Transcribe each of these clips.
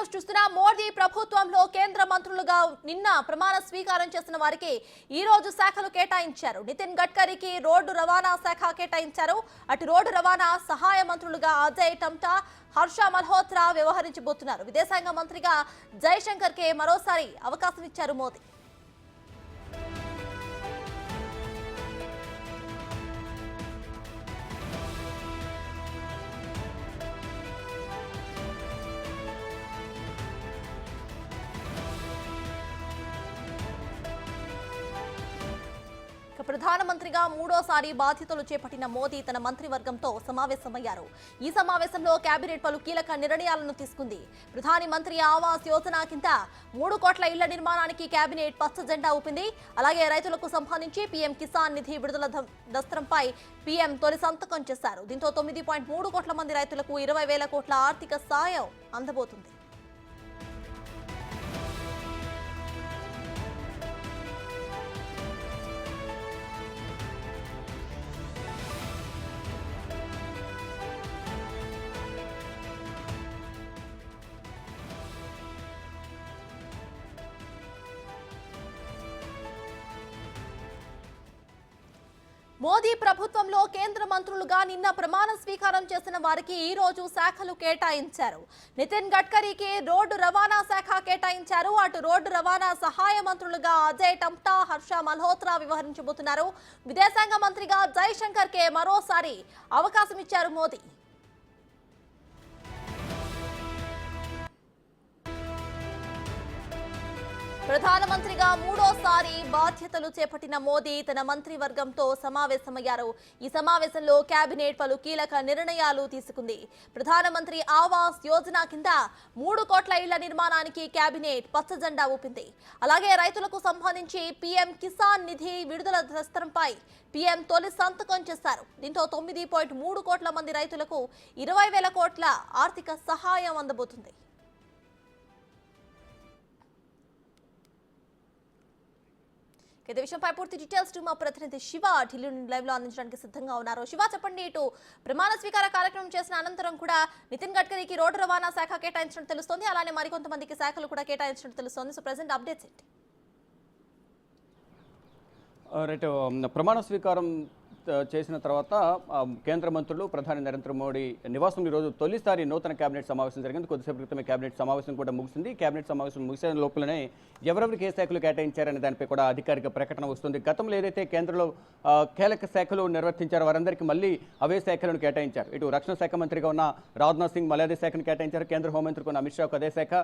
News చూస్తున్నా మోదీ ప్రభుత్వంలో కేంద్ర మంత్రులుగా నిన్న ప్రమాణ స్వీకారం చేసిన వారికి ఈ రోజు శాఖలు కేటాయించారు. నితిన్ గడ్కరీకి రోడ్డు రవాణా శాఖ కేటాయించారు. అటు రోడ్డు రవాణా సహాయ మంత్రులుగా అజయ్ టమ్టా హర్ష మల్హోత్రా వ్యవహరించబోతున్నారు. విదేశాంగ మంత్రిగా జయశంకర్ కే మరోసారి అవకాశం ఇచ్చారు మోదీ. ప్రధానమంత్రిగా మూడోసారి బాధ్యతలు చేపట్టిన మోదీ తన మంత్రివర్గంతో సమావేశమయ్యారు. ఈ సమావేశంలో కేబినెట్ పలు కీలక నిర్ణయాలను తీసుకుంది. ప్రధాని మంత్రి ఆవాస్ యోజన కింద మూడు కోట్ల ఇళ్ళ నిర్మాణానికి కేబినెట్ పచ్చ జెండా ఊపింది. అలాగే రైతులకు సంబంధించి పీఎం కిసాన్ నిధి విడుదల దస్త్రంపై పీఎం తొలి సంతకం చేశారు. దీంతో తొమ్మిది పాయింట్ మూడు కోట్ల మంది రైతులకు ఇరవై వేల కోట్ల ఆర్థిక సాయం అందబోతుంది. ప్రభుత్వంలో కేంద్ర మంత్రులుగా నిన్న ప్రమాణ స్వీకారం చేసిన వారికి ఈ రోజు శాఖలు కేటాయించారు. నితిన్ గడ్కరీకి రోడ్డు రవాణా శాఖ కేటాయించారు. అటు రోడ్డు రవాణా సహాయ మంత్రులుగా అజయ్ టంప్టా హర్ష మల్హోత్రా వ్యవహరించబోతున్నారు. విదేశాంగ మంత్రిగా జైశంకర్ కే మరోసారి అవకాశం ఇచ్చారు మోదీ. ప్రధానమంత్రిగా మూడోసారి బాధ్యతలు చేపట్టిన మోదీ తన మంత్రివర్గంతో సమావేశమయ్యారు. ఈ సమావేశంలో కేబినెట్ పలు కీలక నిర్ణయాలు తీసుకుంది. ప్రధానమంత్రి ఆవాస్ యోజన కింద మూడు కోట్ల ఇళ్ళ నిర్మాణానికి కేబినెట్ పచ్చజెండా ఊపింది. అలాగే రైతులకు సంబంధించి పీఎం కిసాన్ నిధి విడుదల దస్త్రంపై పీఎం తొలి సంతకం చేశారు. దీంతో తొమ్మిది పాయింట్ మూడు కోట్ల మంది రైతులకు ఇరవై వేల కోట్ల ఆర్థిక సహాయం అందబోతుంది. ఇదే విషయంపై పూర్తి డీటెయిల్స్ మా ప్రతినిధి శివ ఢిల్లీ నుండి లైవ్లో అందించడానికి సిద్ధంగా ఉన్నారు. శివ చెప్పండి ఇటు ప్రమాణ స్వీకార కార్యక్రమం చేసిన అనంతరం కూడా నితిన్ గడ్కరీకి రోడ్డు రవాణా శాఖ కేటాయించినట్టు తెలుస్తోంది. అలానే మరికొంతమందికి శాఖలు కూడా కేటాయించినట్టు తెలుస్తోంది. సో ప్రజెంట్ అప్డేట్స్ ఏంటి? రైట్ ప్రమాణ స్వీకారం చేసిన తర్వాత కేంద్ర మంత్రులు ప్రధాని నరేంద్ర మోడీ నివాసం ఈరోజు తొలిసారి నూతన కేబినెట్ సమావేశం జరిగింది. కొద్దిసేపు క్రితమే కేబినెట్ సమావేశం కూడా ముగిసింది. కేబినెట్ సమావేశం ముగిసిన లోపలనే ఎవరెవరికి ఏ శాఖలు కేటాయించారనే దానిపై కూడా అధికారిక ప్రకటన వస్తుంది. గతంలో ఏదైతే కేంద్రంలో కీలక శాఖలు నిర్వర్తించారో వారందరికీ మళ్ళీ అవే శాఖలను కేటాయించారు. ఇటు రక్షణ శాఖ మంత్రిగా ఉన్న రాజ్నాథ్ సింగ్ మళ్ళీ అదే శాఖను కేటాయించారు. కేంద్ర హోంమంత్రికి ఉన్న అమిత్ షాకు అదే శాఖ.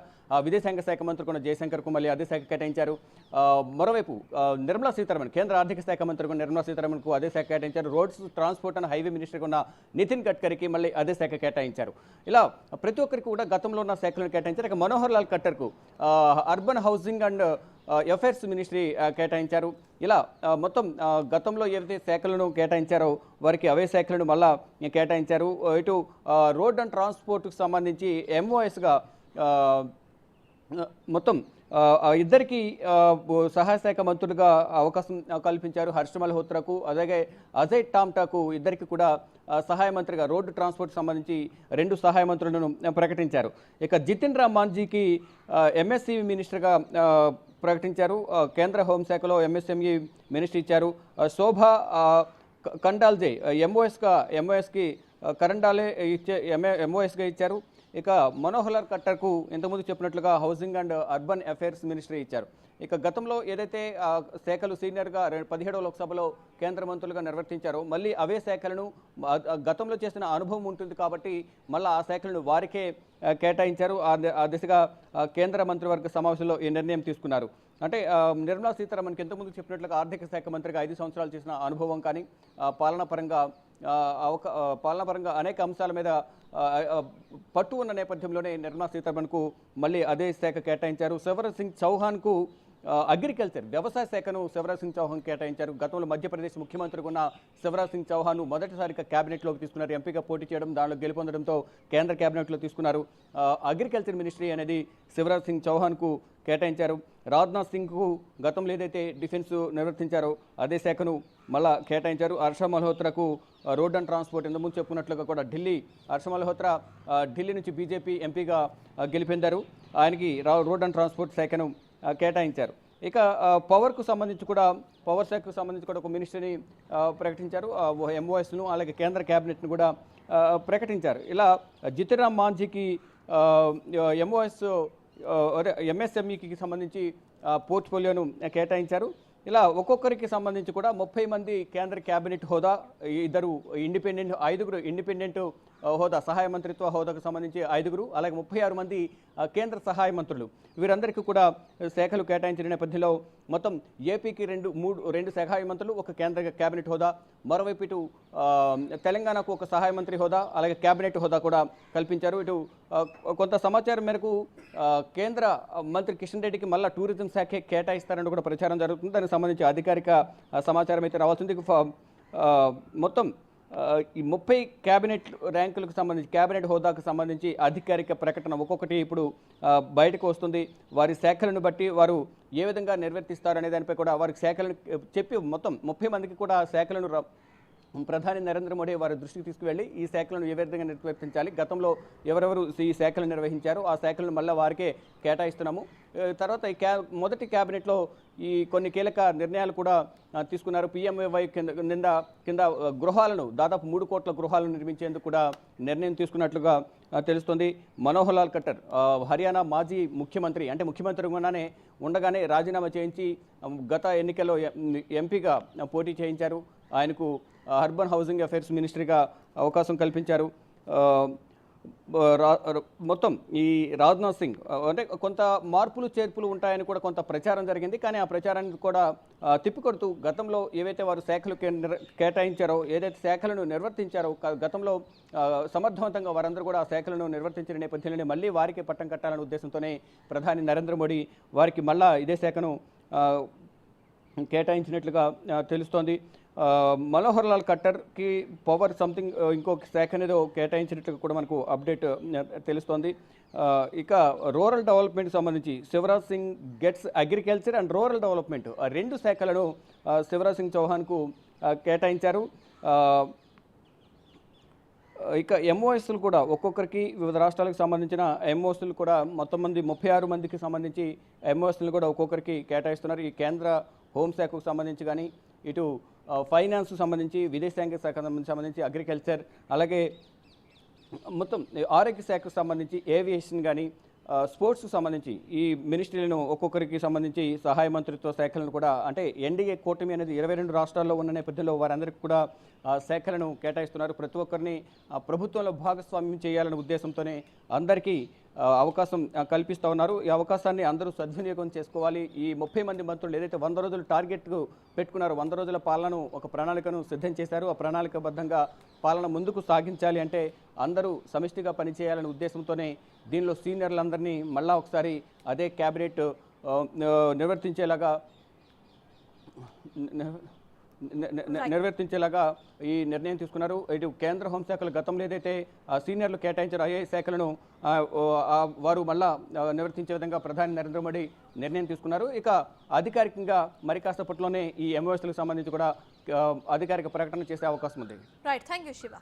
విదేశాంగ శాఖ మంత్రికి ఉన్న జయశంకర్కు మళ్ళీ అదే శాఖ కేటాయించారు. మరోవైపు నిర్మలా సీతారామన్ కేంద్ర ఆర్థిక శాఖ మంత్రి ఉన్న నిర్మలా సీతారామన్కు అదే శాఖ కేటాయించారు roads transport and highway minister ఉన్న నితిన్ గడ్కరీకి మళ్ళీ అదే శాఖ కేటాయించారు. ఇలా ప్రతి ఒక్కరికి కూడా గతంలో ఉన్న శాఖలను కేటాయించారు. ఇక Manohar Lal ఖట్టర్కు urban housing and affairs ministry కేటాయించారు. ఇలా మొత్తం గతంలో ఏదైతే శాఖలను కేటాయించారో వారికి అవే శాఖలను మళ్ళా కేటాయించారు. ఇటు రోడ్ అండ్ ట్రాన్స్పోర్ట్కు సంబంధించి ఎంఓఎస్గా మొత్తం ఇద్దరికి సహాయ శాఖ మంత్రులుగా అవకాశం కల్పించారు హర్ష మల్హోత్రాకు. అలాగే అజయ్ టామ్టాకు ఇద్దరికి కూడా సహాయ మంత్రిగా రోడ్డు ట్రాన్స్పోర్ట్ సంబంధించి రెండు సహాయ మంత్రులను ప్రకటించారు. ఇక జితిన్ రామ్ మాంజీకి ఎంఎస్సీ మినిస్టర్గా ప్రకటించారు. కేంద్ర హోంశాఖలో ఎంఎస్ఎంఈ మినిస్టర్ ఇచ్చారు. శోభ కండాల్జే ఎంఓఎస్గా ఎంఓఎస్కి కరండాలే ఇచ్చే ఎంఏ ఎంఓఎస్గా ఇచ్చారు. ఇక మనోహర్ కట్టర్కు ఇంతకుముందు చెప్పినట్లుగా housing and urban affairs ministry ఇచ్చారు. ఇక గతంలో ఏదైతే శాఖలు సీనియర్గా రెండు పదిహేడవ లోక్సభలో కేంద్ర మంత్రులుగా నిర్వర్తించారో మళ్ళీ అవే శాఖలను గతంలో చేసిన అనుభవం ఉంటుంది కాబట్టి మళ్ళీ ఆ శాఖలను వారికే కేటాయించారు. ఆ దిశగా కేంద్ర మంత్రివర్గ సమావేశంలో ఈ నిర్ణయం తీసుకున్నారు. అంటే నిర్మలా సీతారామన్కి ఇంతకుముందు చెప్పినట్లుగా ఆర్థిక శాఖ మంత్రిగా ఐదు సంవత్సరాలు చేసిన అనుభవం కానీ పాలనపరంగా పాలనా పరంగా అవక ఆ, అనేక అంశాల మీద పట్టు ఉన్న నేపథ్యంలోనే నిర్మలా సీతారామన్కు మళ్ళీ అదే శాఖ కేటాయించారు. శివరాజ్ సింగ్ చౌహాన్కు అగ్రికల్చర్ వ్యవసాయ శాఖను శివరాజ్ సింగ్ చౌహాన్ కేటాయించారు. గతంలో మధ్యప్రదేశ్ ముఖ్యమంత్రిగా ఉన్న శివరాజ్ సింగ్ చౌహాన్ మొదటిసారిగా క్యాబినెట్లోకి తీసుకున్నారు. ఎంపీగా పోటీ చేయడం దానిలో గెలుపొందడంతో కేంద్ర క్యాబినెట్లో తీసుకున్నారు. అగ్రికల్చర్ మినిస్ట్రీ అనేది శివరాజ్ సింగ్ చౌహాన్కు కేటాయించారు. రాజ్నాథ్ సింగ్కు గతంలో ఏదైతే డిఫెన్స్ నిర్వర్తించారో అదే శాఖను మళ్ళా కేటాయించారు. హర్ష మల్హోత్రాకు రోడ్ అండ్ ట్రాన్స్పోర్ట్ ఇంతకుముందు చెప్పుకున్నట్లుగా కూడా ఢిల్లీ హర్ష మల్హోత్రా ఢిల్లీ నుంచి బీజేపీ ఎంపీగా గెలిపెందారు గెలిపొందారు. ఆయనకి రోడ్ అండ్ ట్రాన్స్పోర్ట్ శాఖను కేటాయించారు. ఇక పవర్కు సంబంధించి కూడా పవర్ శాఖకు సంబంధించి కూడా ఒక మినిస్ట్రీని ప్రకటించారు. ఎంఓఎస్ను అలాగే కేంద్ర క్యాబినెట్ను కూడా ప్రకటించారు. ఇలా జితిరామ్ మాంఝీకి ఎంఓఎస్ ఎంఎస్ఎంఈకి సంబంధించి పోర్ట్ఫోలియోను కేటాయించారు. ఇలా ఒక్కొక్కరికి సంబంధించి కూడా ముప్పై మంది కేంద్ర క్యాబినెట్ హోదా ఇద్దరు ఇండిపెండెంట్ ఐదుగురు ఇండిపెండెంట్ హోదా సహాయ మంత్రిత్వ హోదాకు సంబంధించి ఐదుగురు అలాగే ముప్పై ఆరు మంది కేంద్ర సహాయ మంత్రులు. వీరందరికీ కూడా శాఖలు కేటాయించిన నేపథ్యంలో మొత్తం ఏపీకి రెండు మూడు రెండు సహాయ మంత్రులు ఒక కేంద్ర కేబినెట్ హోదా మరోవైపు ఇటు తెలంగాణకు ఒక సహాయ మంత్రి హోదా అలాగే కేబినెట్ హోదా కూడా కల్పించారు. ఇటు కొంత సమాచారం మేరకు కేంద్ర మంత్రి కిషన్ రెడ్డికి మళ్ళా టూరిజం శాఖే కేటాయిస్తారని కూడా ప్రచారం జరుగుతుంది. దానికి సంబంధించి అధికారిక సమాచారం అయితే రావాల్సింది. మొత్తం ఈ ముప్పై క్యాబినెట్ ర్యాంకులకు సంబంధించి క్యాబినెట్ హోదాకు సంబంధించి అధికారిక ప్రకటన ఒక్కొక్కటి ఇప్పుడు బయటకు వస్తుంది. వారి శాఖలను బట్టి వారు ఏ విధంగా నిర్వర్తిస్తారనే దానిపై కూడా వారి శాఖలను చెప్పి మొత్తం ముప్పై మందికి కూడా శాఖలను ప్రధాని నరేంద్ర మోడీ వారి దృష్టికి తీసుకువెళ్ళి ఈ శాఖలను ఏ విధంగా నిర్వర్తించాలి? గతంలో ఎవరెవరు ఈ శాఖలు నిర్వహించారు ఆ శాఖలను మళ్ళీ వారికే కేటాయిస్తున్నాము. తర్వాత ఈ క్యా మొదటి క్యాబినెట్లో ఈ కొన్ని కీలక నిర్ణయాలు కూడా తీసుకున్నారు. పిఎంఏవై కింద నింద కింద గృహాలను దాదాపు మూడు కోట్ల గృహాలను నిర్మించేందుకు కూడా నిర్ణయం తీసుకున్నట్లుగా తెలుస్తుంది. మనోహర్ లాల్ ఖట్టర్ హర్యానా మాజీ ముఖ్యమంత్రి అంటే ముఖ్యమంత్రి ఉన్నానే ఉండగానే రాజీనామా చేయించి గత ఎన్నికల్లో ఎంపీగా పోటీ చేయించారు. ఆయనకు అర్బన్ హౌసింగ్ అఫైర్స్ మినిస్ట్రీగా అవకాశం కల్పించారు. రా- మొత్తం ఈ రాజ్నాథ్ సింగ్ అంటే కొంత మార్పులు చేర్పులు ఉంటాయని కూడా కొంత ప్రచారం జరిగింది. కానీ ఆ ప్రచారాన్ని కూడా తిప్పికొడుతూ గతంలో ఏవైతే వారు శాఖలు కేటాయించారో ఏదైతే శాఖలను నిర్వర్తించారో గతంలో సమర్థవంతంగా వారందరూ కూడా ఆ శాఖలను నిర్వర్తించిన నేపథ్యంలోనే మళ్ళీ వారికి పట్టం కట్టాలనే ఉద్దేశంతోనే ప్రధాని నరేంద్ర మోడీ వారికి మళ్ళా ఇదే శాఖను కేటాయించినట్లుగా తెలుస్తోంది. మనోహర్ లాల్ ఖట్టర్కి పవర్ సంథింగ్ ఇంకొక శాఖ అనేది కేటాయించినట్లుగా కూడా మనకు అప్డేట్ తెలుస్తోంది. ఇక రూరల్ డెవలప్మెంట్ సంబంధించి Shivraj Singh gets agriculture and rural development ఆ రెండు శాఖలను శివరాజ్ సింగ్ చౌహాన్కు కేటాయించారు. ఇక ఎంఓఎస్లు కూడా ఒక్కొక్కరికి వివిధ రాష్ట్రాలకు సంబంధించిన ఎంఓఎస్లు కూడా మొత్తం మంది ముప్పై ఆరు మందికి సంబంధించి ఎంఓఎస్లు కూడా ఒక్కొక్కరికి కేటాయిస్తున్నారు. ఈ కేంద్ర హోంశాఖకు సంబంధించి కానీ ఇటు ఫైనాన్స్ సంబంధించి విదేశాంగ శాఖ సంబంధించి అగ్రికల్చర్ అలాగే మొత్తం ఆరోగ్య శాఖకు సంబంధించి ఏవియేషన్ కానీ స్పోర్ట్స్ సంబంధించి ఈ మినిస్ట్రీలను ఒక్కొక్కరికి సంబంధించి సహాయ మంత్రిత్వ శాఖలను కూడా అంటే ఎన్డీఏ కూటమి అనేది ఇరవై రెండు రాష్ట్రాల్లో ఉన్న నేపథ్యంలో వారందరికీ కూడా శాఖలను కేటాయిస్తున్నారు. ప్రతి ఒక్కరిని ప్రభుత్వంలో భాగస్వామ్యం చేయాలనే ఉద్దేశంతోనే అందరికీ అవకాశం కల్పిస్తూ ఉన్నారు. ఈ అవకాశాన్ని అందరూ సద్వినియోగం చేసుకోవాలి. ఈ ముప్పై మంది మంత్రులు ఏదైతే వంద రోజులు టార్గెట్ పెట్టుకున్నారో వంద రోజుల పాలనను ఒక ప్రణాళికను సిద్ధం చేశారు. ఆ ప్రణాళికబద్ధంగా పాలన ముందుకు సాగించాలి అంటే అందరూ సమిష్టిగా పనిచేయాలనే ఉద్దేశంతోనే దీనిలో సీనియర్లందరినీ మళ్ళా ఒకసారి అదే క్యాబినెట్ నిర్వర్తించేలాగా నిర్వర్తించేలాగా ఈ నిర్ణయం తీసుకున్నారు. ఇటు కేంద్ర హోంశాఖలు గతంలో ఏదైతే సీనియర్లు కేటాయించారో ఐఏ శాఖలను వారు మళ్ళా నిర్వర్తించే విధంగా ప్రధాని నరేంద్ర మోడీ నిర్ణయం తీసుకున్నారు. ఇక అధికారికంగా మరి కాసేపట్లోనే ఈ ఎంఓఎస్లకు సంబంధించి కూడా అధికారిక ప్రకటన చేసే అవకాశం ఉంది. Right thank you Shiva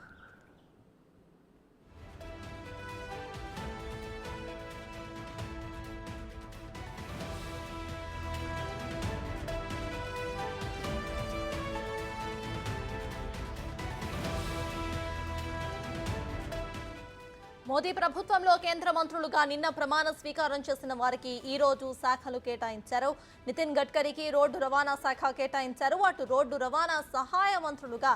Modi ప్రభుత్వంలో కేంద్ర మంత్రులుగా నిన్న ప్రమాణ స్వీకారం చేసిన వారికి ఈ రోజు శాఖలు కేటాయించారు. నితిన్ గడ్కరీకి రోడ్డు రవాణా శాఖ కేటాయించారు. అటు రోడ్డు రవాణా సహాయ మంత్రులుగా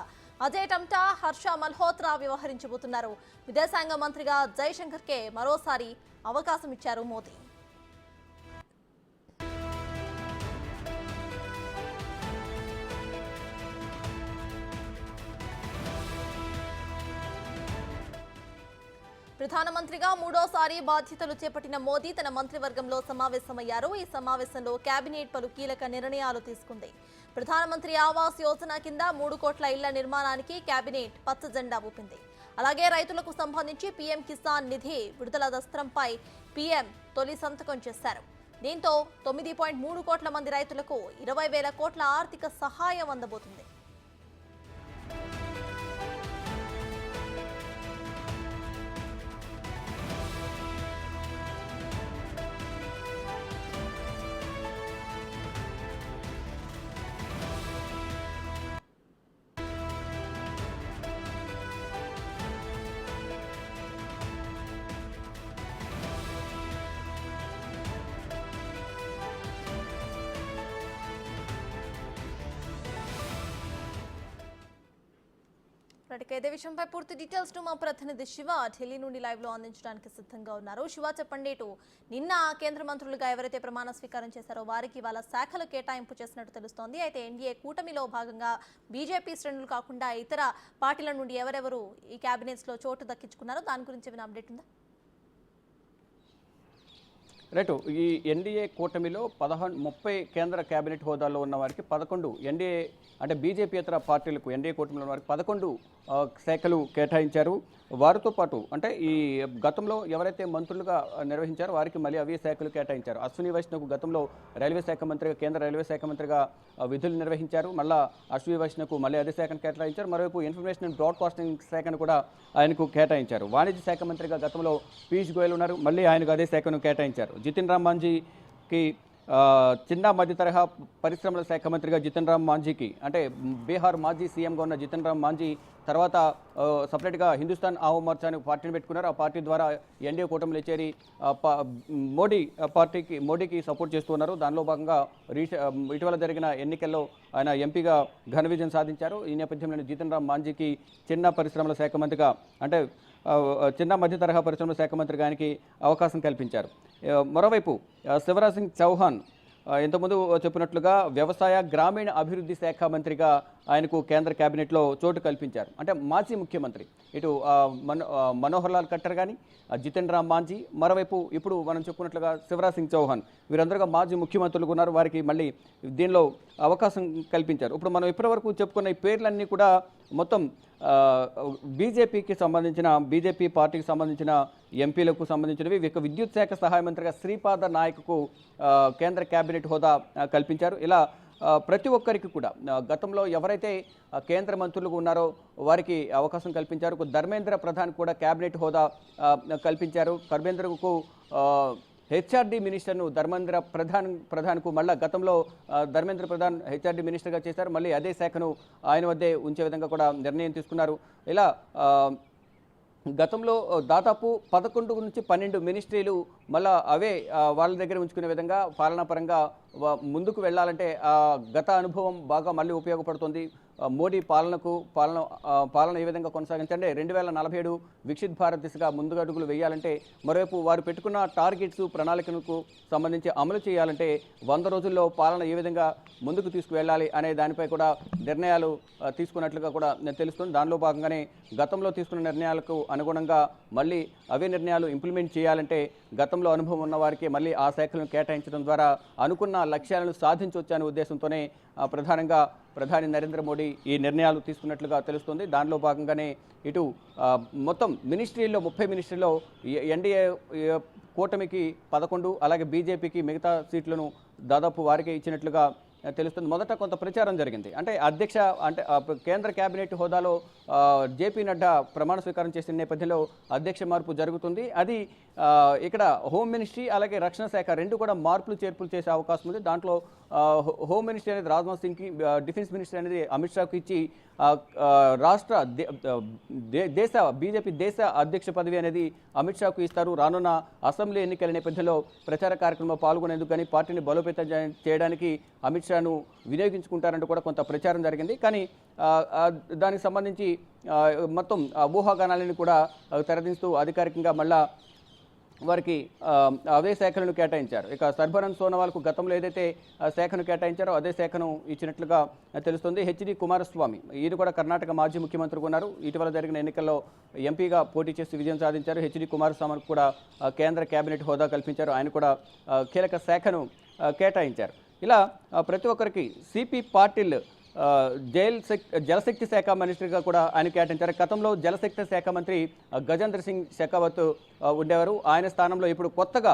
అజయ్ టమ్టా హర్ష మల్హోత్రా వ్యవహరించబోతున్నారు. విదేశాంగ మంత్రిగా జైశంకర్కే మరోసారి అవకాశం ఇచ్చారు మోదీ. ప్రధానమంత్రిగా మూడోసారి బాధ్యతలు చేపట్టిన మోదీ తన మంత్రివర్గంలో సమావేశమయ్యారు. ఈ సమావేశంలో కేబినెట్ పలు కీలక నిర్ణయాలు తీసుకుంది. ప్రధానమంత్రి ఆవాస్ యోజన కింద మూడు కోట్ల ఇళ్ళ నిర్మాణానికి కేబినెట్ పచ్చ జెండా ఊపింది. అలాగే రైతులకు సంబంధించి పీఎం కిసాన్ నిధి విడుదల దస్త్రంపై పీఎం తొలి సంతకం చేశారు. దీంతో తొమ్మిది పాయింట్ మూడు కోట్ల మంది రైతులకు ఇరవై వేల కోట్ల ఆర్థిక సహాయం అందబోతుంది. ఇదే విషయంపై పూర్తి డీటెయిల్స్ మా ప్రతినిధి శివ ఢిల్లీ నుండి లైవ్లో అందించడానికి సిద్ధంగా ఉన్నారు. శివ చెప్పండి ఇటు. నిన్న కేంద్ర మంత్రులుగా ఎవరైతే ప్రమాణ స్వీకారం చేశారో వారికి వాళ్ళ శాఖలు కేటాయింపు చేసినట్టు తెలుస్తోంది. అయితే ఎన్డీఏ కూటమిలో భాగంగా బీజేపీ శ్రేణులు కాకుండా ఇతర పార్టీల నుండి ఎవరెవరు ఈ క్యాబినెట్స్లో చోటు దక్కించుకున్నారో దాని గురించి ఏమైనా అప్డేట్ ఉందా? రైట్ ఈ ఎన్డీఏ కూటమిలో పదహారు ముప్పై కేంద్ర కేబినెట్ హోదాలో ఉన్న వారికి పదకొండు ఎన్డీఏ అంటే బీజేపీయేతర పార్టీలకు ఎన్డీఏ కూటమిలో ఉన్న వారికి పదకొండు శాఖలు కేటాయించారు. వారితో పాటు అంటే ఈ గతంలో ఎవరైతే మంత్రులుగా నిర్వహించారో వారికి మళ్ళీ అవే శాఖలు కేటాయించారు. అశ్విని వైష్ణవ్కు గతంలో రైల్వే శాఖ మంత్రిగా కేంద్ర రైల్వే శాఖ మంత్రిగా విధులు నిర్వహించారు. మళ్ళా అశ్విని వైష్ణవ్కు మళ్ళీ అదే శాఖను కేటాయించారు. మరోవైపు ఇన్ఫర్మేషన్ అండ్ బ్రాడ్కాస్టింగ్ శాఖను కూడా ఆయనకు కేటాయించారు. వాణిజ్య శాఖ మంత్రిగా గతంలో పీయూష్ గోయల్ ఉన్నారు. మళ్ళీ ఆయనకు అదే శాఖను కేటాయించారు. జితిన్ రామ్ మాంజీకి చిన్న మధ్య తరహా పరిశ్రమల శాఖ మంత్రిగా జితన్ రామ్ మాంజీకి అంటే బీహార్ మాజీ సీఎంగా ఉన్న జితన్ రామ్ మాంజీ తర్వాత సపరేట్గా హిందుస్థాన్ ఆవు మోర్చా పార్టీని పెట్టుకున్నారు. ఆ పార్టీ ద్వారా ఎన్డీఏ కూటమిలో చేరి మోడీ పార్టీకి మోడీకి సపోర్ట్ చేస్తున్నారు దానిలో భాగంగా రీస ఇటీవల జరిగిన ఎన్నికల్లో ఆయన ఎంపీగా ఘన విజయం సాధించారు. ఈ నేపథ్యంలో జితన్ రామ్ మాంజీకి చిన్న పరిశ్రమల శాఖ మంత్రిగా అంటే చిన్న మధ్య తరహా పరిశ్రమల శాఖ మంత్రిగా ఆయనకి అవకాశం కల్పించారు. మరోవైపు శివరాజ్ సింగ్ చౌహాన్ ఇంతకుముందు చెప్పినట్లుగా వ్యవసాయ గ్రామీణ అభివృద్ధి శాఖ మంత్రిగా ఆయనకు కేంద్ర కేబినెట్లో చోటు కల్పించారు. అంటే మాజీ ముఖ్యమంత్రి ఇటు మనోహర్ లాల్ ఖట్టర్ కానీ జితేంద్ర రామ్ మాంజీ మరోవైపు ఇప్పుడు మనం చెప్పుకున్నట్లుగా శివరాజ్ సింగ్ చౌహాన్ వీరందరూ మాజీ ముఖ్యమంత్రులు ఉన్నారు. వారికి మళ్ళీ దీనిలో అవకాశం కల్పించారు. ఇప్పుడు మనం ఇప్పటివరకు చెప్పుకున్న ఈ పేర్లన్నీ కూడా మొత్తం బీజేపీకి సంబంధించిన బీజేపీ పార్టీకి సంబంధించిన ఎంపీలకు సంబంధించినవి ఇక విద్యుత్ శాఖ సహాయ మంత్రిగా శ్రీపాద నాయక్కు కేంద్ర కేబినెట్ హోదా కల్పించారు. ఇలా ప్రతి ఒక్కరికి కూడా గతంలో ఎవరైతే కేంద్ర మంత్రులుగా ఉన్నారో వారికి అవకాశం కల్పించారు. ధర్మేంద్ర ప్రధాన్ కూడా కేబినెట్ హోదా కల్పించారు. ధర్మేంద్రకు హెచ్ఆర్డి మినిస్టర్ను ధర్మేంద్ర ప్రధాన్ ప్రధాన్కు మళ్ళీ గతంలో ధర్మేంద్ర ప్రధాన్ హెచ్ఆర్డి మినిస్టర్గా చేశారు. మళ్ళీ అదే శాఖను ఆయన వద్దే ఉంచే విధంగా కూడా నిర్ణయం తీసుకున్నారు. ఇలా గతంలో దాదాపు పదకొండు నుంచి పన్నెండు మినిస్ట్రీలు మళ్ళా అవే వాళ్ళ దగ్గర ఉంచుకునే విధంగా పాలనాపరంగా ముందుకు వెళ్ళాలంటే గత అనుభవం బాగా మళ్ళీ ఉపయోగపడుతుంది. మోడీ పాలనకు పాలన పాలన ఏ విధంగా కొనసాగించంటే రెండు వేల నలభై ఏడు వికసిత్ భారత్ దిశగా ముందుగడుగులు వేయాలంటే మరోవైపు వారు పెట్టుకున్న టార్గెట్స్ ప్రణాళికలకు సంబంధించి అమలు చేయాలంటే వంద రోజుల్లో పాలన ఏ విధంగా ముందుకు తీసుకువెళ్ళాలి అనే దానిపై కూడా నిర్ణయాలు తీసుకున్నట్లుగా కూడా తెలుస్తుంది. దానిలో భాగంగానే గతంలో తీసుకున్న నిర్ణయాలకు అనుగుణంగా మళ్ళీ అవే నిర్ణయాలు ఇంప్లిమెంట్ చేయాలంటే గతంలో అనుభవం ఉన్న వారికి మళ్ళీ ఆ శాఖలను కేటాయించడం ద్వారా అనుకున్న లక్ష్యాలను సాధించవచ్చు అనే ఉద్దేశంతోనే ప్రధానంగా ప్రధాని నరేంద్ర మోడీ ఈ నిర్ణయాలు తీసుకున్నట్లుగా తెలుస్తుంది. దానిలో భాగంగానే ఇటు మొత్తం మినిస్ట్రీల్లో ముప్పై మినిస్ట్రీలో ఎన్డీఏ కూటమికి పదకొండు అలాగే బీజేపీకి మిగతా సీట్లను దాదాపు వారికే ఇచ్చినట్లుగా తెలుస్తుంది. మొదట కొంత ప్రచారం జరిగింది. అంటే అధ్యక్ష అంటే కేంద్ర కేబినెట్ హోదాలో జేపీ నడ్డా ప్రమాణ స్వీకారం చేసిన నేపథ్యంలో అధ్యక్ష మార్పు జరుగుతుంది. అది ఇక్కడ హోమ్ మినిస్ట్రీ అలాగే రక్షణ శాఖ రెండు కూడా మార్పులు చేర్పులు చేసే అవకాశం ఉంది. దాంట్లో హో- హోమ్ మినిస్ట్రీ అనేది రాజ్నాథ్ సింగ్కి డిఫెన్స్ మినిస్ట్రీ అనేది అమిత్ షాకి ఇచ్చి రాష్ట్ర దే- దేశ బీజేపీ దేశ అధ్యక్ష పదవి అనేది అమిత్ షాకు ఇస్తారు. రానున్న అసెంబ్లీ ఎన్నికల నేపథ్యంలో ప్రచార కార్యక్రమంలో పాల్గొనేందుకు కానీ పార్టీని బలోపేతం చేయడానికి అమిత్ షాను వినియోగించుకుంటారంటూ కూడా కొంత ప్రచారం జరిగింది. కానీ దానికి సంబంధించి మొత్తం ఆ ఊహాగానాలని కూడా తెరదిస్తూ అధికారికంగా మళ్ళా వారికి అదే శాఖలను కేటాయించారు. ఇక సర్బరన్ సోనోవాల్కు గతంలో ఏదైతే శాఖను కేటాయించారో అదే శాఖను ఇచ్చినట్లుగా తెలుస్తుంది. హెచ్డి కుమారస్వామి ఈయన కూడా కర్ణాటక మాజీ ముఖ్యమంత్రిగా ఉన్నారు. ఇటీవల జరిగిన ఎన్నికల్లో ఎంపీగా పోటీ చేసి విజయం సాధించారు. హెచ్డి కుమారస్వామికి కూడా కేంద్ర కేబినెట్ హోదా కల్పించారు. ఆయన కూడా కీలక శాఖను కేటాయించారు. ఇలా ప్రతి ఒక్కరికి సిపి పాటిల్ జైల్ జలశక్తి శాఖ మినిస్టర్గా కూడా ఆయన కేటాయించారు. గతంలో జలశక్తి శాఖ మంత్రి గజేంద్ర సింగ్ షెకావత్ ఉండేవారు. ఆయన స్థానంలో ఇప్పుడు కొత్తగా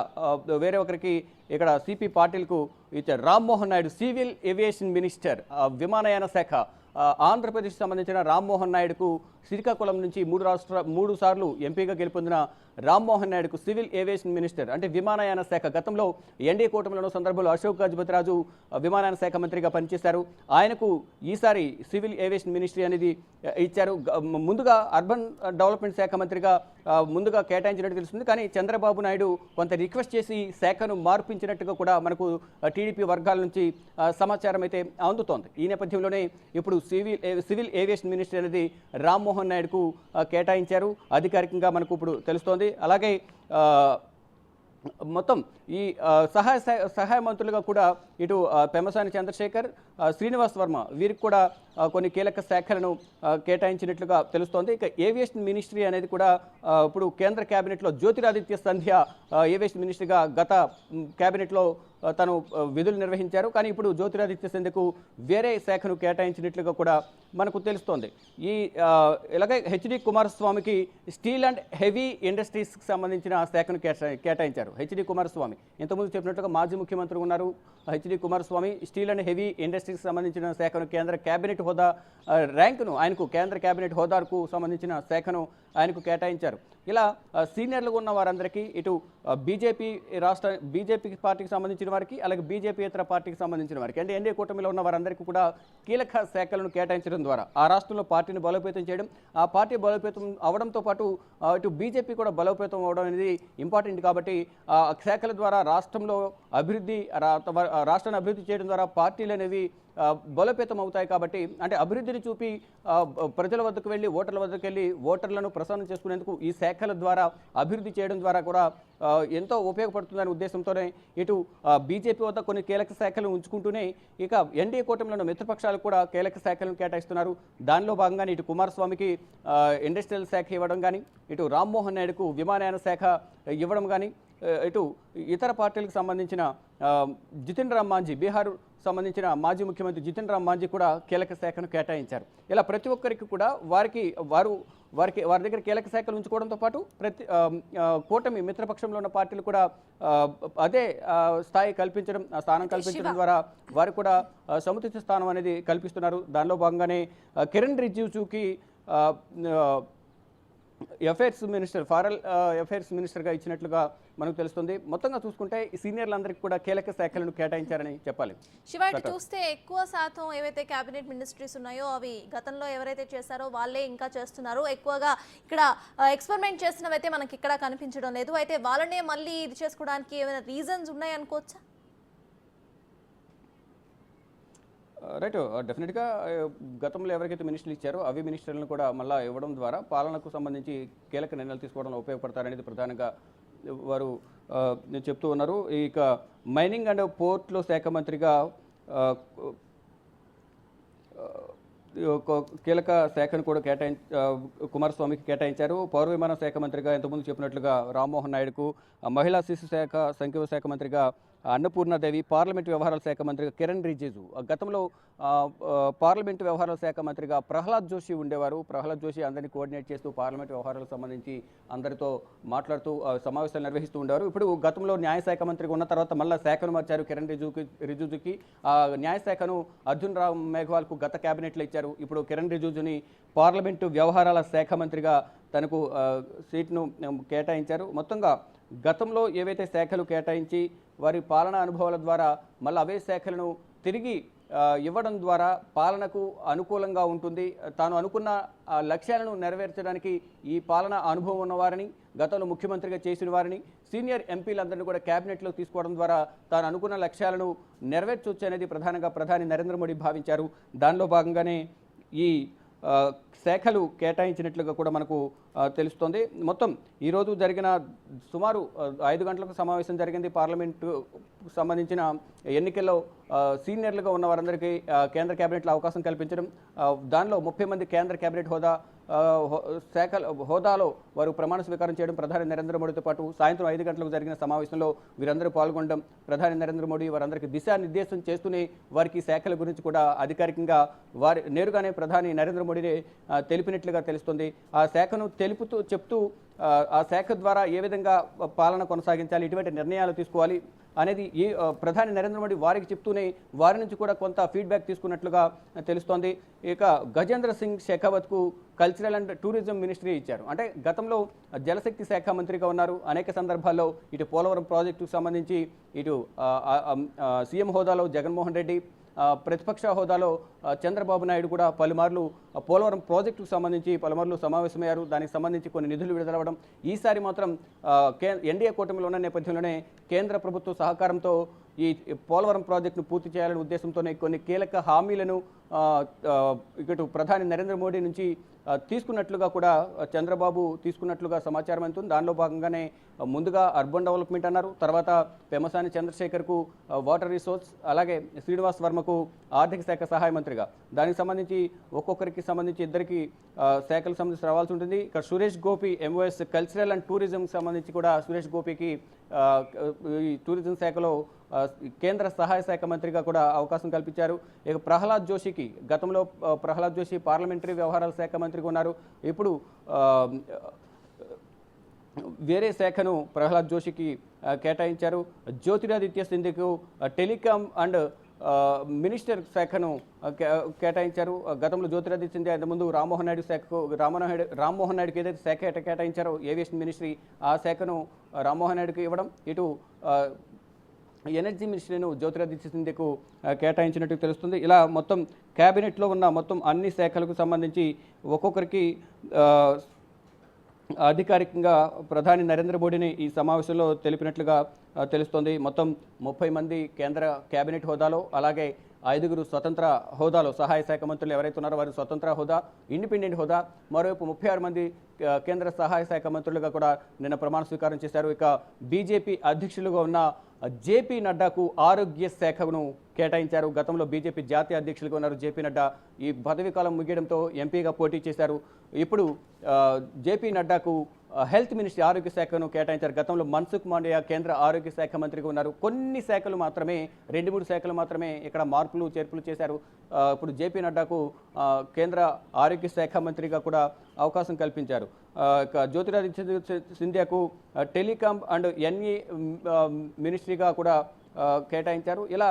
వేరే ఒకరికి ఇక్కడ సిపి పాటిల్కు ఇచ్చారు. Rammohan Naidu civil aviation minister విమానయాన శాఖ. ఆ, ఆంధ్రప్రదేశ్ సంబంధించిన రామ్మోహన్ నాయుడుకు శ్రీకాకుళం నుంచి మూడు రాష్ట్ర మూడు సార్లు ఎంపీగా గెలుపొందిన రామ్మోహన్ నాయుడుకు సివిల్ ఏవియేషన్ మినిస్టర్ అంటే విమానయాన శాఖ గతంలో ఎన్డీఏ కూటమిలో సందర్భంలో అశోక్ గజపతిరాజు విమానయాన శాఖ మంత్రిగా పనిచేశారు. ఆయనకు ఈసారి సివిల్ ఏవియేషన్ మినిస్ట్రీ అనేది ఇచ్చారు. ముందుగా అర్బన్ డెవలప్మెంట్ శాఖ మంత్రిగా ముందుగా కేటాయించినట్టు తెలుస్తుంది. కానీ చంద్రబాబు నాయుడు కొంత రిక్వెస్ట్ చేసి శాఖను మార్పించినట్టుగా కూడా మనకు టీడీపీ వర్గాల నుంచి సమాచారం అయితే అందుతోంది. ఈ నేపథ్యంలోనే ఇప్పుడు సివిల్ సివిల్ ఏవియేషన్ మినిస్ట్రీ అనేది రామ్మోహన్ నాయుడుకు కేటాయించారు. అధికారికంగా మనకు ఇప్పుడు తెలుస్తోంది. అలాగే ఆ, మొత్తం ఈ సహాయ సహాయ మంత్రులుగా కూడా ఇటు పెమసాని చంద్రశేఖర్ శ్రీనివాస్ వర్మ వీరికి కూడా కొన్ని కీలక శాఖలను కేటాయించినట్లుగా తెలుస్తోంది. ఇక ఏవియేషన్ మినిస్ట్రీ అనేది కూడా ఇప్పుడు కేంద్ర కేబినెట్లో జ్యోతిరాదిత్య సంధ్య ఏవియేషన్ మినిస్ట్రీగా గత క్యాబినెట్లో కేబినెట్లో తను విధులు నిర్వహించారు. కానీ ఇప్పుడు జ్యోతిరాదిత్య సంధ్యకు వేరే శాఖను కేటాయించినట్లుగా కూడా మనకు తెలుస్తోంది. ఈ ఇలాగే హెచ్డి కుమారస్వామికి స్టీల్ అండ్ హెవీ ఇండస్ట్రీస్కి సంబంధించిన శాఖను కేటాయించారు. హెచ్డి కుమారస్వామి. ఇంతకుముందు చెప్పినట్లుగా మాజీ ముఖ్యమంత్రి ఉన్నారు. HD Kumaraswamy steel and heavy ఇండస్ట్రీస్కి సంబంధించిన శాఖను కేంద్ర కేబినెట్ హోదా ర్యాంకును ఆయనకు కేంద్ర కేబినెట్ హోదాకు సంబంధించిన శాఖను ఆయనకు కేటాయించారు. ఇలా సీనియర్లుగా ఉన్న వారందరికీ ఇటు బీజేపీ రాష్ట్ర బీజేపీ పార్టీకి సంబంధించిన వారికి అలాగే బీజేపీ ఇతర పార్టీకి సంబంధించిన వారికి అంటే ఎన్డీఏ కూటమిలో ఉన్న వారందరికీ కూడా కీలక శాఖలను కేటాయించడం ద్వారా ఆ రాష్ట్రంలో పార్టీని బలోపేతం చేయడం ఆ పార్టీ బలోపేతం అవడంతో పాటు ఇటు బీజేపీ కూడా బలోపేతం అవడం అనేది ఇంపార్టెంట్ కాబట్టి ఆ శాఖల ద్వారా రాష్ట్రంలో అభివృద్ధి రా- రాష్ట్రాన్ని అభివృద్ధి చేయడం ద్వారా పార్టీలు అనేవి బలోపేతం అవుతాయి కాబట్టి అంటే అభివృద్ధిని చూపి ప్రజల వద్దకు వెళ్ళి ఓటర్ల వద్దకు వెళ్ళి ఓటర్లను ప్రసన్నం చేసుకునేందుకు ఈ శాఖల ద్వారా అభివృద్ధి చేయడం ద్వారా కూడా ఎంతో ఉపయోగపడుతుందనే ఉద్దేశంతోనే ఇటు బీజేపీ వద్ద కొన్ని కీలక శాఖలు ఉంచుకుంటూనే ఇక ఎన్డీఏ కూటమిలో ఉన్న కూడా కీలక శాఖలను కేటాయిస్తున్నారు. దానిలో భాగంగానే ఇటు కుమారస్వామికి ఇండస్ట్రియల్ శాఖ ఇవ్వడం కానీ ఇటు రామ్మోహన్ నాయుడుకు విమానయాన శాఖ ఇవ్వడం కానీ ఇటు ఇతర పార్టీలకు సంబంధించిన జితిన్ రామ్ మాంజీ బీహార్ సంబంధించిన మాజీ ముఖ్యమంత్రి జితిన్ రామ్ మాంజీ కూడా కీలక శాఖను కేటాయించారు. ఇలా ప్రతి ఒక్కరికి కూడా వారికి వారు వారికి వారి దగ్గర కీలక శాఖలు ఉంచుకోవడంతో పాటు ప్రతి కూటమి మిత్రపక్షంలో ఉన్న పార్టీలు కూడా అదే స్థాయి కల్పించడం స్థానం కల్పించడం ద్వారా వారికి కూడా సముచిత స్థానం అనేది కల్పిస్తున్నారు. దానిలో భాగంగానే కిరణ్ రిజిజుకి అఫైర్స్ మినిస్టర్ ఫారెల్ అఫైర్స్ మినిస్టర్గా ఇచ్చినట్లుగా మనకు తెలుస్తుంది. మొత్తంగా చూసుకుంటే ఈ సీనియర్లందరికీ కూడా కీలక శాఖలను కేటాయించారని చెప్పాలి. శివ ఇటు చూస్తే ఎక్కువ శాతం ఏవైతే కేబినెట్ మినిస్ట్రీస్ ఉన్నాయో అవి గతంలో ఎవరైతే చేశారో వాళ్ళే ఇంకా చేస్తున్నారు. ఎక్కువగా ఇక్కడ ఎక్స్పెరిమెంట్ చేసినవైతే మనకి ఇక్కడ కనిపించడం లేదు. అయితే వాళ్ళనే మళ్ళీ ఇది చేసుకోవడానికి ఏమైనా రీజన్స్ ఉన్నాయి రైట్ డెఫినెట్గా గతంలో ఎవరికైతే మినిస్టర్లు ఇచ్చారో అవి మినిస్టర్లను కూడా మళ్ళీ ఇవ్వడం ద్వారా పాలనకు సంబంధించి కీలక నిర్ణయాలు తీసుకోవడంలో ఉపయోగపడతారనేది ప్రధానంగా వారు చెప్తూ ఉన్నారు. ఇక మైనింగ్ అండ్ పోర్ట్లో శాఖ మంత్రిగా కీలక శాఖను కూడా కేటాయి కుమారస్వామికి కేటాయించారు. పౌర విమాన శాఖ మంత్రిగా ఇంతకుముందు చెప్పినట్లుగా రామ్మోహన్ నాయుడుకు ఆ, మహిళా శిశు శాఖ సంక్షేమ శాఖ మంత్రిగా అన్నపూర్ణాదేవి పార్లమెంటు వ్యవహారాల శాఖ మంత్రిగా కిరణ్ రిజిజు. గతంలో పార్లమెంటు వ్యవహారాల శాఖ మంత్రిగా ప్రహ్లాద్ జోషి ఉండేవారు. ప్రహ్లాద్ జోషి అందరినీ కోఆర్డినేట్ చేస్తూ పార్లమెంటు వ్యవహారాలకు సంబంధించి అందరితో మాట్లాడుతూ సమావేశాలు నిర్వహిస్తూ ఉండేవారు. ఇప్పుడు గతంలో న్యాయశాఖ మంత్రిగా ఉన్న తర్వాత మళ్ళీ శాఖను మార్చారు కిరణ్ రిజుకి రిజిజుకి. న్యాయశాఖను అర్జున్ రామ్ మేఘ్వాల్కు గత క్యాబినెట్లో ఇచ్చారు. ఇప్పుడు కిరణ్ రిజిజుని పార్లమెంటు వ్యవహారాల శాఖ మంత్రిగా తనకు సీట్ను కేటాయించారు. మొత్తంగా గతంలో ఏవైతే శాఖలు కేటాయించి వారి పాలనా అనుభవాల ద్వారా మళ్ళీ అవే శాఖలను తిరిగి ఇవ్వడం ద్వారా పాలనకు అనుకూలంగా ఉంటుంది. తాను అనుకున్న లక్ష్యాలను నెరవేర్చడానికి ఈ పాలన అనుభవం ఉన్నవారిని గతంలో ముఖ్యమంత్రిగా చేసిన వారిని సీనియర్ ఎంపీలందరినీ కూడా క్యాబినెట్లో తీసుకోవడం ద్వారా తాను అనుకున్న లక్ష్యాలను నెరవేర్చవచ్చు అనేది ప్రధానంగా ప్రధాని నరేంద్ర మోడీ భావించారు. దానిలో భాగంగానే ఈ శాఖలు కేటాయించినట్లుగా కూడా మనకు తెలుస్తోంది. మొత్తం ఈరోజు జరిగిన సుమారు ఐదు గంటలకు సమావేశం జరిగింది. పార్లమెంటు సంబంధించిన ఎన్నికల్లో సీనియర్లుగా ఉన్న వారందరికీ కేంద్ర కేబినెట్లో అవకాశం కల్పించడం దానిలో ముప్పై మంది కేంద్ర కేబినెట్ హోదా శాఖ హో- హోదాలో వారు ప్రమాణ స్వీకారం చేయడం ప్రధాని నరేంద్ర మోడీతో పాటు సాయంత్రం ఐదు గంటలకు జరిగిన సమావేశంలో వీరందరూ పాల్గొనడం ప్రధాని నరేంద్ర మోడీ వారందరికీ దిశానిర్దేశం చేస్తూనే వారికి శాఖల గురించి కూడా అధికారికంగా వారి నేరుగానే ప్రధాని నరేంద్ర మోడీనే తెలిపినట్లుగా తెలుస్తుంది. ఆ శాఖను తెలుపుతూ చెప్తూ ఆ శాఖ ద్వారా ఏ విధంగా పాలన కొనసాగించాలి ఇటువంటి నిర్ణయాలు తీసుకోవాలి అనేది ఈ ప్రధాని నరేంద్ర మోడీ వారికి చెప్తూనే వారి నుంచి కూడా కొంత ఫీడ్బ్యాక్ తీసుకున్నట్లుగా తెలుస్తోంది. ఇక గజేంద్ర సింగ్ షెకావత్కు కల్చరల్ అండ్ టూరిజం మినిస్ట్రీ ఇచ్చారు. అంటే గతంలో జలశక్తి శాఖ మంత్రిగా ఉన్నారు. అనేక సందర్భాల్లో ఇటు పోలవరం ప్రాజెక్టుకు సంబంధించి ఇటు సీఎం హోదాలో జగన్మోహన్ రెడ్డి ప్రతిపక్ష హోదాలో చంద్రబాబు నాయుడు కూడా పలుమార్లు పోలవరం ప్రాజెక్టుకు సంబంధించి పలుమార్లు సమావేశమయ్యారు. దానికి సంబంధించి కొన్ని నిధులు విడుదలవ్వడం. ఈసారి మాత్రం కే ఎన్డీఏ కూటమిలో ఉన్న నేపథ్యంలోనే కేంద్ర ప్రభుత్వ సహకారంతో ఈ పోలవరం ప్రాజెక్టును పూర్తి చేయాలనే ఉద్దేశంతోనే కొన్ని కీలక హామీలను ఇటు ప్రధాని నరేంద్ర మోడీ నుంచి తీసుకున్నట్లుగా కూడా చంద్రబాబు తీసుకున్నట్లుగా సమాచారం అందుతుంది. దానిలో భాగంగానే ముందుగా అర్బన్ డెవలప్మెంట్ అన్నారు. తర్వాత పెమసాని చంద్రశేఖర్కు వాటర్ రిసోర్స్ అలాగే శ్రీనివాస్ వర్మకు ఆర్థిక శాఖ సహాయ మంత్రిగా. దానికి సంబంధించి ఒక్కొక్కరికి సంబంధించి ఇద్దరికి శాఖలకు సంబంధించి రావాల్సి ఉంటుంది. ఇక్కడ Suresh Gopi MOS cultural and టూరిజంకి సంబంధించి కూడా సురేష్ గోపికి ఈ టూరిజం శాఖలో కేంద్ర సహాయ శాఖ మంత్రిగా కూడా అవకాశం కల్పించారు. ఇక ప్రహ్లాద్ జోషికి గతంలో ప్రహ్లాద్ జోషి పార్లమెంటరీ వ్యవహారాల శాఖ మంత్రిగా ఉన్నారు. ఇప్పుడు వేరే శాఖను ప్రహ్లాద్ జోషికి కేటాయించారు. జ్యోతిరాదిత్య సింధికు ఆ, టెలికాం అండ్ మినిస్టర్ శాఖను కే- కేటాయించారు. గతంలో జ్యోతిరాదిత్య సింధియా ఇంతకుముందు రామ్మోహన్ నాయుడు శాఖకు రామ్మోహన్ నాయుడు రామ్మోహన్ నాయుడుకి ఏదైతే శాఖ కేట- కేటాయించారో ఏవియేషన్ మినిస్ట్రీ ఆ శాఖను రామ్మోహన్ నాయుడుకి ఇవ్వడం ఇటు ఎనర్జీ మినిస్ట్రీను జ్యోతిరాదిత్య సింధ్యకు కేటాయించినట్టు తెలుస్తుంది. ఇలా మొత్తం క్యాబినెట్లో ఉన్న మొత్తం అన్ని శాఖలకు సంబంధించి ఒక్కొక్కరికి అధికారికంగా ప్రధాని నరేంద్ర మోడీని ఈ సమావేశంలో తెలిపినట్లుగా తెలుస్తోంది. మొత్తం ముప్పై మంది కేంద్ర కేబినెట్ హోదాలో అలాగే ఐదుగురు స్వతంత్ర హోదాలో సహాయ శాఖ మంత్రులు ఎవరైతే ఉన్నారో వారు స్వతంత్ర హోదా ఇండిపెండెంట్ హోదా మరోవైపు ముప్పై ఆరు మంది కేంద్ర సహాయ శాఖ మంత్రులుగా కూడా నిన్న ప్రమాణ స్వీకారం చేశారు. ఇక బీజేపీ అధ్యక్షులుగా ఉన్న జేపీ నడ్డాకు ఆరోగ్య శాఖను కేటాయించారు. గతంలో బీజేపీ జాతీయ అధ్యక్షులుగా ఉన్నారు జేపీ నడ్డా. ఈ పదవీకాలం ముగియడంతో ఎంపీగా పోటీ చేశారు. ఇప్పుడు జేపీ నడ్డాకు హెల్త్ మినిస్ట్రీ ఆరోగ్య శాఖను కేటాయించారు. గతంలో మన్సుఖ్ మాండేయ కేంద్ర ఆరోగ్య శాఖ మంత్రిగా ఉన్నారు. కొన్ని శాఖలు మాత్రమే రెండు మూడు శాఖలు మాత్రమే ఇక్కడ మార్పులు చేర్పులు చేశారు. ఇప్పుడు జేపీ నడ్డాకు కేంద్ర ఆరోగ్య శాఖ మంత్రిగా కూడా అవకాశం కల్పించారు. జ్యోతిరాదిత్య సింధియాకు ఆ, టెలికాం అండ్ ఎన్ఈ మినిస్ట్రీగా కూడా కేటాయించారు. ఇలా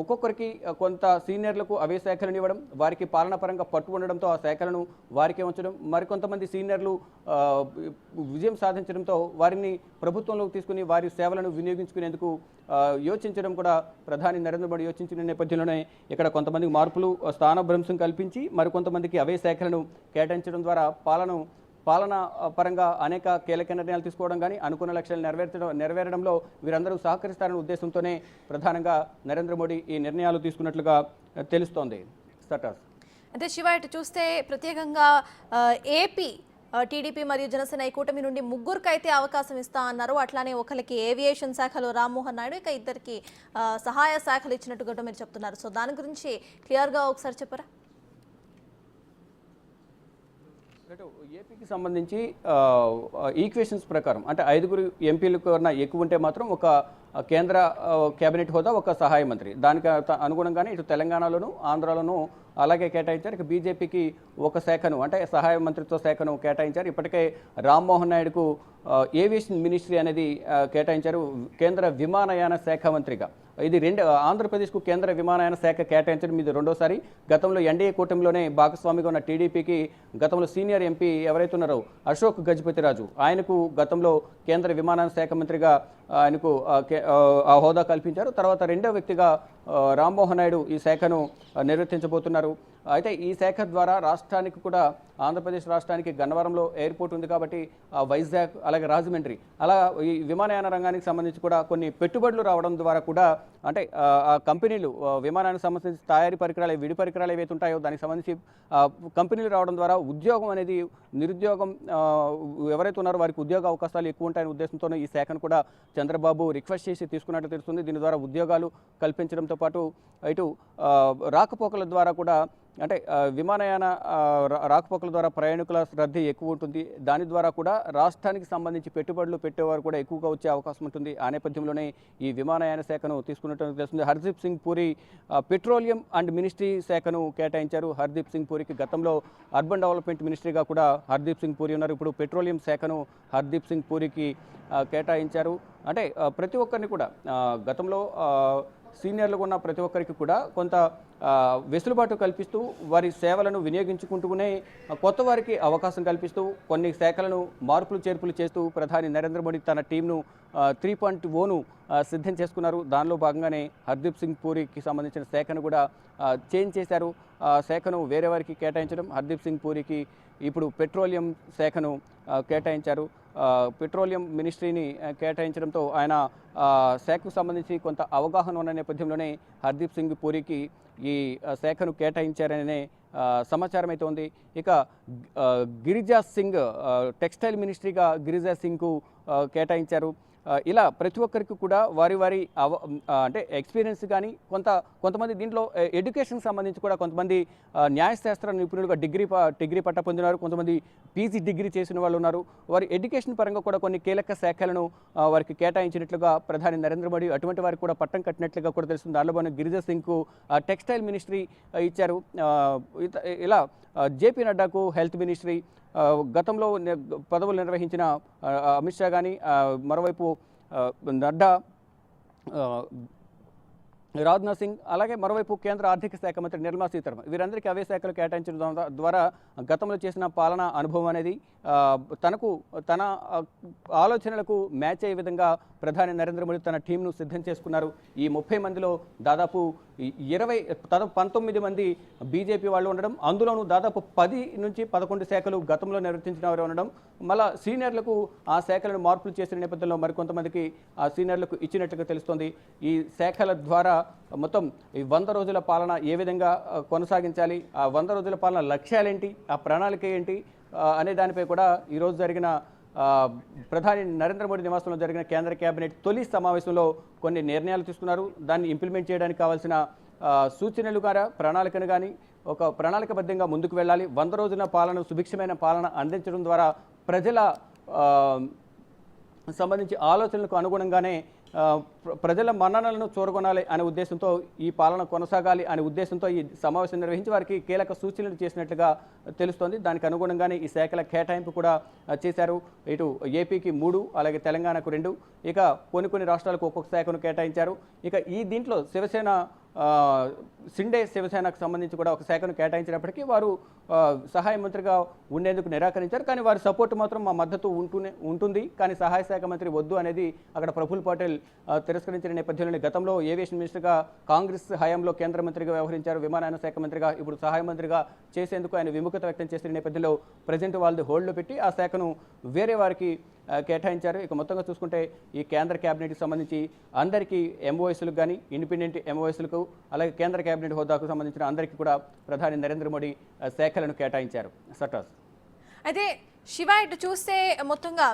ఒక్కొక్కరికి కొంత సీనియర్లకు అవే శాఖలను ఇవ్వడం వారికి పాలనాపరంగా పట్టు ఉండడంతో ఆ శాఖలను వారికే ఉంచడం మరికొంతమంది సీనియర్లు విజయం సాధించడంతో వారిని ప్రభుత్వంలోకి తీసుకుని వారి సేవలను వినియోగించుకునేందుకు యోచించడం కూడా ప్రధాని నరేంద్ర మోడీ యోచించిన నేపథ్యంలోనే ఇక్కడ కొంతమందికి మార్పులు స్థానభ్రంశం కల్పించి మరికొంతమందికి అవే శాఖలను కేటాయించడం ద్వారా పాలన పాలన పరంగా అనేక కీలక నిర్ణయాలు తీసుకోవడం కానీ అనుకున్న లక్ష్యాలు నెరవేర్చడం నెరవేరడంలో వీరందరూ సహకరిస్తారనే ఉద్దేశంతోనే ప్రధానంగా నరేంద్ర మోడీ ఈ నిర్ణయాలు తీసుకున్నట్లుగా తెలుస్తోంది. స్టటాస్ అంటే శివ ఇటు చూస్తే ప్రత్యేకంగా ఏపీ టీడీపీ మరియు జనసేన ఈ కూటమి నుండి ముగ్గురికి అయితే అవకాశం ఇస్తా అన్నారు. అట్లానే ఒకరికి ఏవియేషన్ శాఖలో రామ్మోహన్ నాయుడు ఇక ఇద్దరికి సహాయ శాఖలు ఇచ్చినట్టు కూడా మీరు చెప్తున్నారు. సో దాని గురించి క్లియర్గా ఒకసారి చెప్పరా? అంటే ఏపీకి సంబంధించి ఈక్వేషన్స్ ప్రకారం అంటే ఐదుగురు ఎంపీలు కన్నా ఎక్కువ ఉంటే మాత్రం ఒక కేంద్ర కేబినెట్ హోదా ఒక సహాయ మంత్రి. దానికి త- అనుగుణంగానే ఇటు తెలంగాణలోను ఆంధ్రాలోను అలాగే కేటాయించారు. ఇక బీజేపీకి ఒక శాఖను అంటే సహాయ మంత్రిత్వ శాఖను కేటాయించారు. ఇప్పటికే రామ్మోహన్ నాయుడుకు ఏవియేషన్ మినిస్ట్రీ అనేది కేటాయించారు. కేంద్ర విమానయాన శాఖ మంత్రిగా. ఇది రెండు ఆంధ్రప్రదేశ్కు కేంద్ర విమానయాన శాఖ కేటాయించడం ఇది రెండోసారి. గతంలో ఎన్డీఏ కూటమిలోనే భాగస్వామిగా ఉన్న టీడీపీకి గతంలో సీనియర్ ఎంపీ ఎవరైతే ఉన్నారో అశోక్ గజపతిరాజు ఆయనకు గతంలో కేంద్ర విమానయాన శాఖ మంత్రిగా ఆయనకు ఆ, హోదా కల్పించారు. తర్వాత రెండో వ్యక్తిగా రామ్మోహన్ నాయుడు ఈ శాఖను నిర్వర్తించబోతున్నారు అయితే ఈ శాఖ ద్వారా రాష్ట్రానికి కూడా ఆంధ్రప్రదేశ్ రాష్ట్రానికి గన్నవరంలో ఎయిర్పోర్ట్ ఉంది కాబట్టి వైజాగ్ అలాగే రాజమండ్రి అలా ఈ విమానయాన రంగానికి సంబంధించి కూడా కొన్ని పెట్టుబడులు రావడం ద్వారా కూడా అంటే ఆ, కంపెనీలు విమానానికి సంబంధించి తయారీ పరికరాలు విడి పరికరాలు ఏవైతే ఉంటాయో దానికి సంబంధించి కంపెనీలు రావడం ద్వారా ఉద్యోగం అనేది నిరుద్యోగం ఎవరైతే ఉన్నారో వారికి ఉద్యోగ అవకాశాలు ఎక్కువ ఉంటాయనే ఉద్దేశంతోనే ఈ శాఖను కూడా చంద్రబాబు రిక్వెస్ట్ చేసి తీసుకున్నట్టు తెలుస్తుంది. దీని ద్వారా ఉద్యోగాలు కల్పించడంతో పాటు ఇటు రాకపోకల ద్వారా కూడా అంటే విమానయాన రాకపోకలు ట్రక్కుల ద్వారా ప్రయాణికుల రద్దీ ఎక్కువ ఉంటుంది. దాని ద్వారా కూడా రాష్ట్రానికి సంబంధించి పెట్టుబడులు పెట్టేవారు కూడా ఎక్కువగా వచ్చే అవకాశం ఉంటుంది. ఆ నేపథ్యంలోనే ఈ విమానయాన శాఖను తీసుకున్నట్టు తెలుస్తుంది. Hardeep Singh Puri petroleum and ministry శాఖను కేటాయించారు. హర్దీప్ సింగ్ పూరికి గతంలో అర్బన్ డెవలప్మెంట్ మినిస్ట్రీగా కూడా హర్దీప్ సింగ్ పూరి ఉన్నారు. ఇప్పుడు పెట్రోలియం శాఖను హర్దీప్ సింగ్ పూరికి కేటాయించారు. అంటే ప్రతి ఒక్కరిని కూడా గతంలో సీనియర్లుగా ఉన్న ప్రతి ఒక్కరికి కూడా కొంత వెసులుబాటు కల్పిస్తూ వారి సేవలను వినియోగించుకుంటూనే కొత్త వారికి అవకాశం కల్పిస్తూ కొన్ని శాఖలను మార్పులు చేర్పులు చేస్తూ ప్రధాని నరేంద్ర మోడీ తన టీంను త్రీ పాయింట్ ఓను సిద్ధం చేసుకున్నారు. దానిలో భాగంగానే హర్దీప్ సింగ్ పూరికి సంబంధించిన శాఖను కూడా చేంజ్ చేశారు. శాఖను వేరే వారికి కేటాయించడం హర్దీప్ సింగ్ పూరికి ఇప్పుడు పెట్రోలియం శాఖను కేటాయించారు. పెట్రోలియం మినిస్ట్రీని కేటాయించడంతో ఆయన శాఖకు సంబంధించి కొంత అవగాహన ఉన్న నేపథ్యంలోనే హర్దీప్ సింగ్ పూరికి ఈ శాఖను కేటాయించారనే సమాచారం అయితే ఉంది. ఇక గిరిజా సింగ్ టెక్స్టైల్ మినిస్ట్రీగా గిరిజా సింగ్కు కేటాయించారు. ఇలా ప్రతి ఒక్కరికి కూడా వారి వారి అవ అంటే ఎక్స్పీరియన్స్ కానీ కొంత కొంతమంది దీంట్లో ఎడ్యుకేషన్ సంబంధించి కూడా కొంతమంది న్యాయశాస్త్ర నిపుణులుగా డిగ్రీ ప- డిగ్రీ పట్ట పొందినారు కొంతమంది పీజీ డిగ్రీ చేసిన వాళ్ళు ఉన్నారు. వారి ఎడ్యుకేషన్ పరంగా కూడా కొన్ని కీలక శాఖలను వారికి కేటాయించినట్లుగా ప్రధాని నరేంద్ర మోడీ అటువంటి వారికి కూడా పట్టం కట్టినట్లుగా కూడా తెలుస్తుంది. దానిలో గిరిజ గిరిజా సింగ్కు టెక్స్టైల్ మినిస్ట్రీ ఇచ్చారు. ఇత- ఇలా జేపీ నడ్డాకు హెల్త్ మినిస్ట్రీ గతంలో పదవులు నిర్వహించిన అమిత్ షా కానీ మరోవైపు నడ్డా రాజ్నాథ్ సింగ్ అలాగే మరోవైపు కేంద్ర ఆర్థిక శాఖ మంత్రి నిర్మలా సీతారామన్. వీరందరికీ అవే శాఖలు కేటాయించడం ద్వారా- గతంలో చేసిన పాలన అనుభవం అనేది తనకు తన ఆలోచనలకు మ్యాచ్ అయ్యే విధంగా ప్రధాని నరేంద్ర మోడీ తన టీంను సిద్ధం చేసుకున్నారు. ఈ ముప్పై మందిలో దాదాపు ఇరవై పంతొమ్మిది మంది బీజేపీ వాళ్ళు ఉండడం అందులోనూ దాదాపు పది నుంచి పదకొండు శాఖలు గతంలో నిర్వర్తించిన వారు ఉండడం మళ్ళా సీనియర్లకు ఆ శాఖలను మార్పులు చేసిన నేపథ్యంలో మరికొంతమందికి ఆ సీనియర్లకు ఇచ్చినట్లుగా తెలుస్తోంది. ఈ శాఖల ద్వారా మొత్తం ఈ వంద రోజుల పాలన ఏ విధంగా కొనసాగించాలి? ఆ వంద రోజుల పాలన లక్ష్యాలేంటి? ఆ ప్రణాళిక ఏంటి? అనే దానిపై కూడా ఈరోజు జరిగిన ప్రధాని నరేంద్ర మోడీ నివాసంలో జరిగిన కేంద్ర కేబినెట్ తొలి సమావేశంలో కొన్ని నిర్ణయాలు తీసుకున్నారు. దాన్ని ఇంప్లిమెంట్ చేయడానికి కావాల్సిన సూచనలు కానీ ప్రణాళికను కానీ ఒక ప్రణాళికబద్ధంగా ముందుకు వెళ్ళాలి. వంద రోజుల పాలన సుభిక్షమైన పాలన అందించడం ద్వారా ప్రజల సంబంధించి ఆలోచనలకు అనుగుణంగానే ప్రజల మన్ననలను చూరగొనాలి అనే ఉద్దేశంతో ఈ పాలన కొనసాగాలి అనే ఉద్దేశంతో ఈ సమావేశం నిర్వహించి వారికి కీలక సూచనలు చేసినట్లుగా తెలుస్తోంది. దానికి అనుగుణంగానే ఈ శాఖల కేటాయింపు కూడా చేశారు. ఇటు ఏపీకి మూడు అలాగే తెలంగాణకు రెండు. ఇక కొన్ని కొన్ని రాష్ట్రాలకు ఒక్కొక్క శాఖను కేటాయించారు. ఇక ఈ దీంట్లో శివసేన సిండే శివసేనకు సంబంధించి కూడా ఒక శాఖను కేటాయించినప్పటికీ వారు సహాయ మంత్రిగా ఉండేందుకు నిరాకరించారు. కానీ వారి సపోర్ట్ మాత్రం మా మద్దతు ఉంటూనే ఉంటుంది. కానీ సహాయ శాఖ మంత్రి వద్దు అనేది అక్కడ ప్రఫుల్ పటేల్ తిరస్కరించిన నేపథ్యంలోనే గతంలో ఏవియేషన్ మినిస్టర్గా కాంగ్రెస్ హయాంలో కేంద్ర మంత్రిగా వ్యవహరించారు. విమానయాన శాఖ మంత్రిగా ఇప్పుడు సహాయ మంత్రిగా చేసేందుకు ఆయన విముఖత వ్యక్తం చేసిన నేపథ్యంలో ప్రజెంట్ వాళ్ళది హోల్డ్లో పెట్టి ఆ శాఖను వేరే వారికి కేటాయించారు. ఇక మొత్తంగా చూసుకుంటే ఈ కేంద్ర క్యాబినెట్కి సంబంధించి అందరికీ ఎంఓఎస్లకు కానీ ఇండిపెండెంట్ ఎంఓఎస్లకు అలాగే కేంద్ర కేబినెట్ హోదాకు సంబంధించిన అందరికీ కూడా ప్రధాని నరేంద్ర మోడీ శాఖలను కేటాయించారు. సటాస్ అయితే శివ ఇటు చూస్తే మొత్తంగా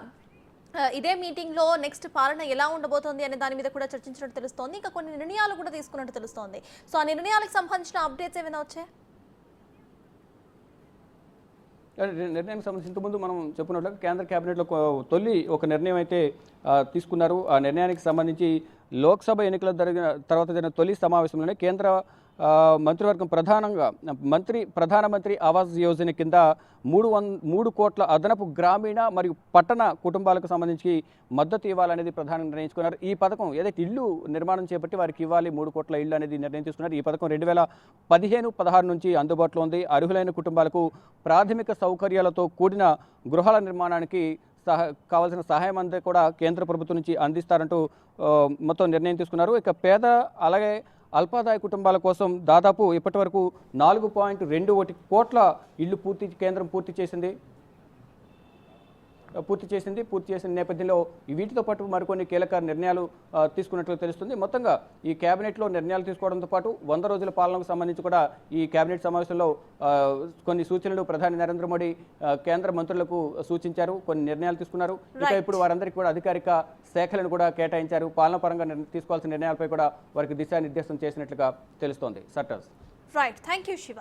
ఇదే మీటింగ్లో నెక్స్ట్ పాలన ఎలా ఉండబోతోంది అనే దాని మీద కూడా చర్చించినట్టు తెలుస్తోంది. ఇంకా కొన్ని నిర్ణయాలు కూడా తీసుకున్నట్టు తెలుస్తోంది. సో ఆ నిర్ణయాలకు సంబంధించిన అప్డేట్స్ ఏమైనా వచ్చాయి? నిర్ణయానికి సంబంధించి ఇంతకుముందు మనం చెప్పినట్లుగా కేంద్ర కేబినెట్లో తొలి ఒక నిర్ణయం అయితే తీసుకున్నారు. ఆ నిర్ణయానికి సంబంధించి లోక్సభ ఎన్నికల జరిగిన తర్వాత జరిగిన తొలి సమావేశంలోనే కేంద్ర మంత్రివర్గం ప్రధానంగా మంత్రి ప్రధానమంత్రి ఆవాస్ యోజన కింద మూడు వన్ మూడు కోట్ల అదనపు గ్రామీణ మరియు పట్టణ కుటుంబాలకు సంబంధించి మద్దతు ఇవ్వాలనేది ప్రధానంగా నిర్ణయించుకున్నారు. ఈ పథకం ఏదైతే ఇల్లు నిర్మాణం చేపట్టి వారికి ఇవ్వాలి మూడు కోట్ల ఇల్లు అనేది నిర్ణయం తీసుకున్నారు. ఈ పథకం రెండు వేల పదిహేను పదహారు నుంచి అందుబాటులో ఉంది. అర్హులైన కుటుంబాలకు ప్రాథమిక సౌకర్యాలతో కూడిన గృహాల నిర్మాణానికి సహ కావాల్సిన సహాయం అంతా కూడా కేంద్ర ప్రభుత్వం నుంచి అందిస్తారంటూ మొత్తం నిర్ణయం తీసుకున్నారు. ఇక పేద అలాగే అల్పాదాయ కుటుంబాల కోసం దాదాపు ఇప్పటి వరకు నాలుగు పాయింట్ రెండు ఒకటి కోట్ల ఇల్లు పూర్తి కేంద్రం పూర్తి చేసింది. పూర్తి చేసింది. పూర్తి చేసిన నేపథ్యంలో వీటితో పాటు మరికొన్ని కీలక నిర్ణయాలు తీసుకున్నట్లు తెలుస్తుంది. మొత్తంగా ఈ కేబినెట్లో నిర్ణయాలు తీసుకోవడంతో పాటు వంద రోజుల పాలనకు సంబంధించి కూడా ఈ కేబినెట్ సమావేశంలో కొన్ని సూచనలు ప్రధాని నరేంద్ర మోడీ కేంద్ర మంత్రులకు సూచించారు. కొన్ని నిర్ణయాలు తీసుకున్నారు. ఇక. ఇప్పుడు వారందరికీ కూడా అధికారిక శాఖలను కూడా కేటాయించారు. పాలన పరంగా తీసుకోవాల్సిన నిర్ణయాలపై కూడా వారికి దిశానిర్దేశం చేసినట్లుగా తెలుస్తోంది. సట్టర్స్ రైట్ థ్యాంక్ యూ శివ